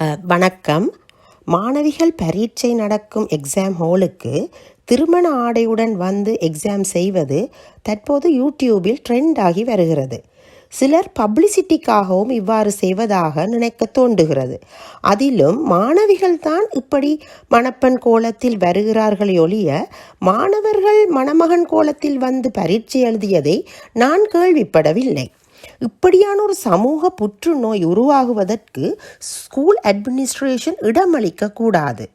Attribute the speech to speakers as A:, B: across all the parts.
A: வணக்கம். மாணவிகள் பரீட்சை நடக்கும் எக்ஸாம் ஹாலுக்கு திருமண ஆடையுடன் வந்து எக்ஸாம் செய்வது தற்போது யூடியூபில் ட்ரெண்ட் ஆகி வருகிறது. சிலர் பப்ளிசிட்டிக்காகவும் இவ்வாறு செய்வதாக நினைக்க தோன்றுகிறது. அதிலும் மாணவிகள் தான் இப்படி மணப்பெண் கோலத்தில் வருகிறார்கள் ஒழிய மாணவர்கள் மணமகன் கோலத்தில் வந்து பரீட்சை எழுதியதை நான் கேள்விப்படவில்லை. இப்படியான ஒரு சமூக புற்றுநோய் உருவாகுவதற்கு ஸ்கூல் அட்மினிஸ்ட்ரேஷன் இடமளிக்க கூடாது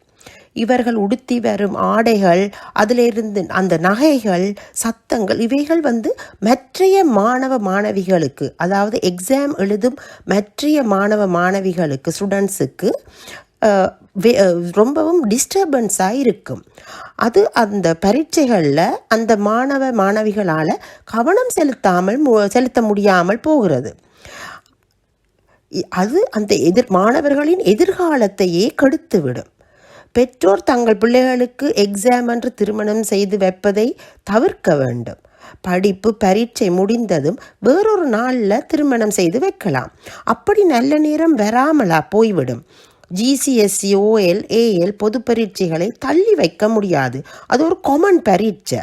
A: இவர்கள் உடுத்தி வரும் ஆடைகள் அதிலிருந்து அந்த நகைகள் சத்தங்கள் இவைகள் வந்து மற்றைய மாணவ மாணவிகளுக்கு அதாவது எக்ஸாம் எழுதும் மற்றைய மாணவ மாணவிகளுக்கு ஸ்டூடெண்ட்ஸுக்கு ரொம்பவும் டிஸ்டர்பன்ஸாக இருக்கும். அது அந்த பரீட்சைகளில் அந்த மாணவ மாணவிகளால் கவனம் செலுத்தாமல் மு- செலுத்த முடியாமல் போகிறது. அது அந்த எதிர் மாணவர்களின் எதிர்காலத்தையே கெடுத்துவிடும். பெற்றோர் தங்கள் பிள்ளைகளுக்கு எக்ஸாம் என்று திருமணம் செய்து வைப்பதை தவிர்க்க வேண்டும். படிப்பு பரீட்சை முடிந்ததும் வேறொரு நாளில் திருமணம் செய்து வைக்கலாம். அப்படி நல்ல நேரம் வராமலா போய்விடும். ஜிசிஎஸ்சி ஓஎல் ஏஎல் பொது பரீட்சைகளை தள்ளி வைக்க முடியாது. அது ஒரு காமன் பரீட்சை.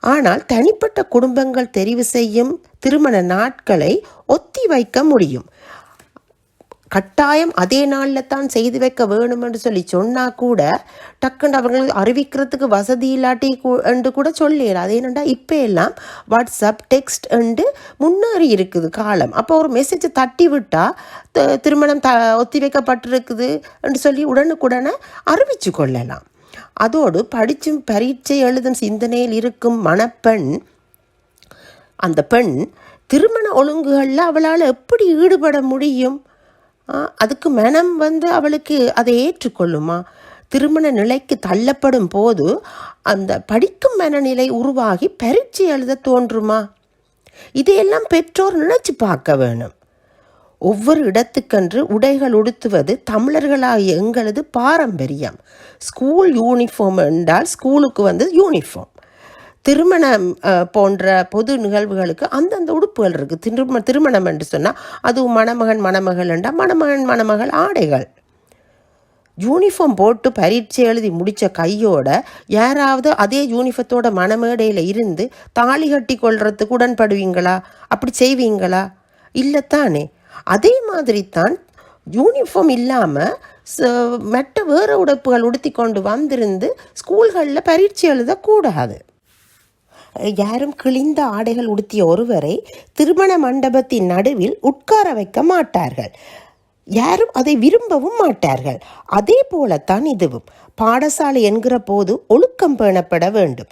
A: ஆனால் தனிப்பட்ட குடும்பங்கள் தெரிவு செய்யும் திருமண நாட்களை ஒத்தி வைக்க முடியும். கட்டாயம் அதே நாளில் தான் செய்து வைக்க வேணும் என்று சொல்லி சொன்னால் கூட டக்குன்னு அவங்களுக்கு அறிவிக்கிறதுக்கு வசதி இல்லாட்டி கூ- என்று கூட சொல்லிடலாம் அது என்னென்னா இப்போ எல்லாம் வாட்ஸ்அப் டெக்ஸ்ட் என்று முன்னேறி இருக்குது காலம். அப்போ ஒரு மெசேஜை தட்டி விட்டால் த- திருமணம் த ஒத்தி வைக்கப்பட்டிருக்குது என்று சொல்லி உடனுக்குடனே அறிவிச்சு கொள்ளலாம். அதோடு படித்தும் பரீட்சை எழுதும் சிந்தனையில் இருக்கும் மணப்பெண் அந்த பெண் திருமண ஒழுங்குகளில் அவளால் எப்படி ஈடுபட முடியும்? அதுக்கு மனம் வந்து அவளுக்கு அதை ஏற்றுக்கொள்ளுமா? திருமண நிலைக்கு தள்ளப்படும் போது அந்த படிக்கும் மனநிலை உருவாகி பரீட்சை எழுத தோன்றுமா? இதையெல்லாம் பெற்றோர் நினைச்சு பார்க்க வேணும். ஒவ்வொரு இடத்துக்கென்று உடைகள் உடுத்துவது தமிழர்களாகிய எங்களது பாரம்பரியம். ஸ்கூல் யூனிஃபார்ம் என்றால் ஸ்கூலுக்கு வந்து யூனிஃபார்ம். திருமணம் போன்ற பொது நிகழ்வுகளுக்கு அந்தந்த உடுப்புகள் இருக்குது திரும திருமணம் என்று சொன்னால் அதுவும் மணமகன் மணமகள் என்றால் மணமகன் மணமகள் ஆடைகள். யூனிஃபார்ம் போட்டு பரீட்சை எழுதி முடித்த கையோட யாராவது அதே யூனிஃபத்தோட மணமேடையில் இருந்து தாலி கட்டி கொள்றதுக்கு உடன்படுவீங்களா? அப்படி செய்வீங்களா? இல்லைத்தானே. அதே மாதிரி தான் யூனிஃபார்ம் இல்லாமல் மெட்ட வேறு உடுப்புகள் உடுத்தி கொண்டு வந்திருந்து ஸ்கூல்களில் பரீட்சை எழுதக்கூடாது. யாரும் கிழிந்த ஆடைகள் உடுத்திய ஒருவரை திருமண மண்டபத்தின் நடுவில் உட்கார வைக்க மாட்டார்கள். யாரும் அதை விரும்பவும் மாட்டார்கள். அதே போலத்தான் இதுவும். பாடசாலை என்கிற போது ஒழுக்கம் பேணப்பட வேண்டும்.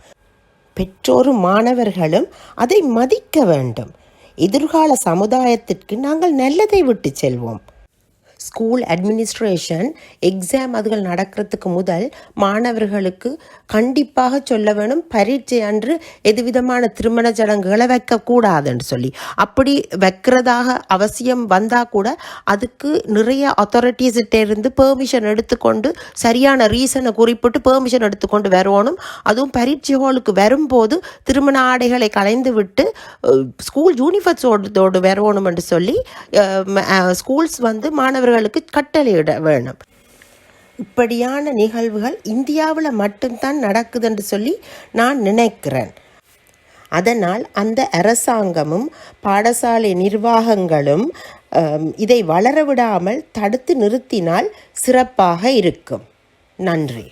A: பெற்றோரும் மாணவர்களும் அதை மதிக்க வேண்டும். எதிர்கால சமுதாயத்திற்கு நாங்கள் நல்லதை விட்டு செல்வோம். ஸ்கூல் அட்மினிஸ்ட்ரேஷன் எக்ஸாம் அதுகள் நடக்கிறதுக்கு முதல் மாணவர்களுக்கு கண்டிப்பாக சொல்ல வேணும் பரீட்சை அன்று எதுவிதமான திருமண சடங்குகளை வைக்கக்கூடாதுன்னு சொல்லி. அப்படி வைக்கிறதாக அவசியம் வந்தால் கூட அதுக்கு நிறைய அத்தாரிட்டிஸ்கிட்ட இருந்து பெர்மிஷன் எடுத்துக்கொண்டு சரியான ரீசனை குறிப்பிட்டு பெர்மிஷன் எடுத்துக்கொண்டு வரணும் அதுவும் பரீட்சை ஹாலுக்கு வரும்போது திருமண ஆடைகளை கலைந்து விட்டு ஸ்கூல் யூனிஃபார்ம்ஸோடு வரணும் என்று சொல்லி ஸ்கூல்ஸ் வந்து அவர்களுக்கு கட்டளையிட வேணும். இப்படியான நிகழ்வுகள் இந்தியாவில் மட்டும்தான் நடக்குதுன்னு சொல்லி நான் நினைக்கிறேன். அதனால் அந்த அரசாங்கமும் பாடசாலை நிர்வாகங்களும் இதை வளரவிடாமல் தடுத்து நிறுத்தினால் சிறப்பாக இருக்கும். நன்றி.